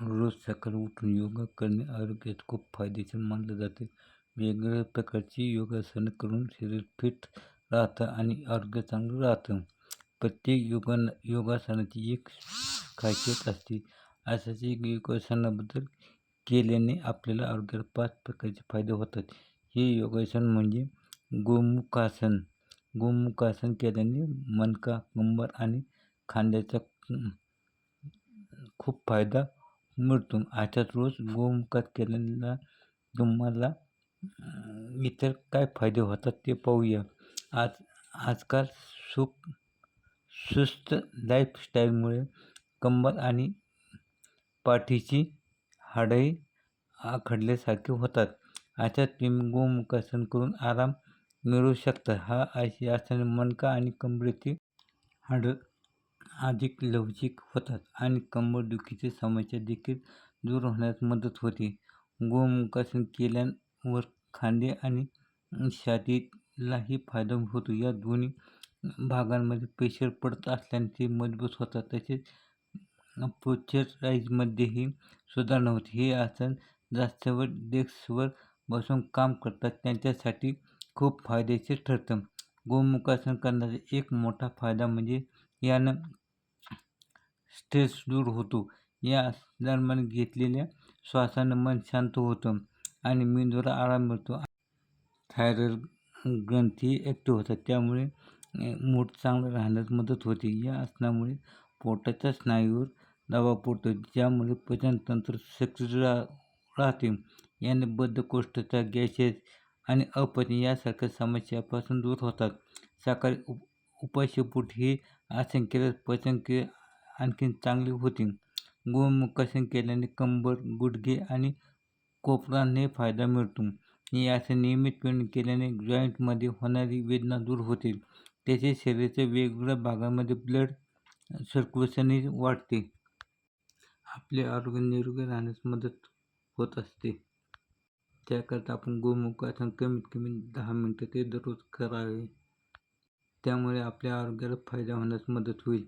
रोज सकाळी उठून योगा करणे आरोग्यास खूप फायदेशीर मानलं जाते. वेगवेगळ्या प्रकारची योगासनं करून शरीर फिट राहतं आणि आरोग्य चांगलं राहतं. प्रत्येक योगा योगासनाची एक खासियत असते. अशाच एक योगासनाबद्दल केल्याने आपल्याला आरोग्याला पाच प्रकारचे फायदे होतात. हे योगासन म्हणजे गोमुखासन. गोमुखासन केल्याने मनका कंबर आणि खांद्याचा खूप फायदा मिळतो अर्थात रोज गोमुखात केलेला तुम्हाला इतर काय फायदे होतात ते पाहूया. आज आजकाल सुख सुस्त लाईफस्टाईलमुळे कंबर आणि पाठीची हाडही आखडल्यासारखे होतात. अर्थात तुम्ही गोमुखासन करून आराम मिळवू शकता. हा अशी आसने मणका आणि कंबरेची हाड अधिक लवचिक होतात आणि कंबरदुखीची समस्या देखील दूर होण्यास मदत होते. गोमुखासन केल्यावर खांदे आणि छातीलाही फायदा होतो. या दोन्ही भागांमध्ये प्रेशर पडत असल्याने ते मजबूत होतात. तसेच पोश्चराईजमध्येही सुधारणा होते. हे आसन जास्त वेळ डेस्कवर बसून काम करतात. त्यांच्यासाठी खूप फायदेशीर ठरतं. गोमुखासन करण्याचा एक मोठा फायदा म्हणजे यानं स्ट्रेस दूर होतो. या दरम्यान घेतलेल्या श्वासानं मन शांत होतं आणि मेंदूला आराम मिळतो. थायरॉईड ग्रंथी ॲक्टिव्ह होतात. त्यामुळे मूड चांगलं राहण्यास मदत होते. या आसनामुळे पोटाच्या स्नायूवर दबाव पडतो ज्यामुळे पचनतंत्र सक्रिय राहते. याने बद्धकोष्ठता गॅसेस आणि अपचन यासारख्या समस्यापासून दूर होतात. सकाळी उप उपाशीपोट हे आसन केल्यास पचनक्रिया आणखीन चांगली होतील गोमुखासन केल्याने कंबर गुडघे आणि कोपराने फायदा मिळतो. हे असं नियमितपणे केल्याने जॉईंटमध्ये होणारी वेदना दूर होतील त्याचे शरीराच्या वेगवेगळ्या भागामध्ये ब्लड सर्क्युलेशनही वाढते. आपले आरोग्य निरोगी राहण्यास मदत होत असते. त्याकरता आपण गोमुखासन कमीत कमी दहा मिनटं ते दररोज करावे. त्यामुळे आपल्या आरोग्याला फायदा होण्यास मदत होईल.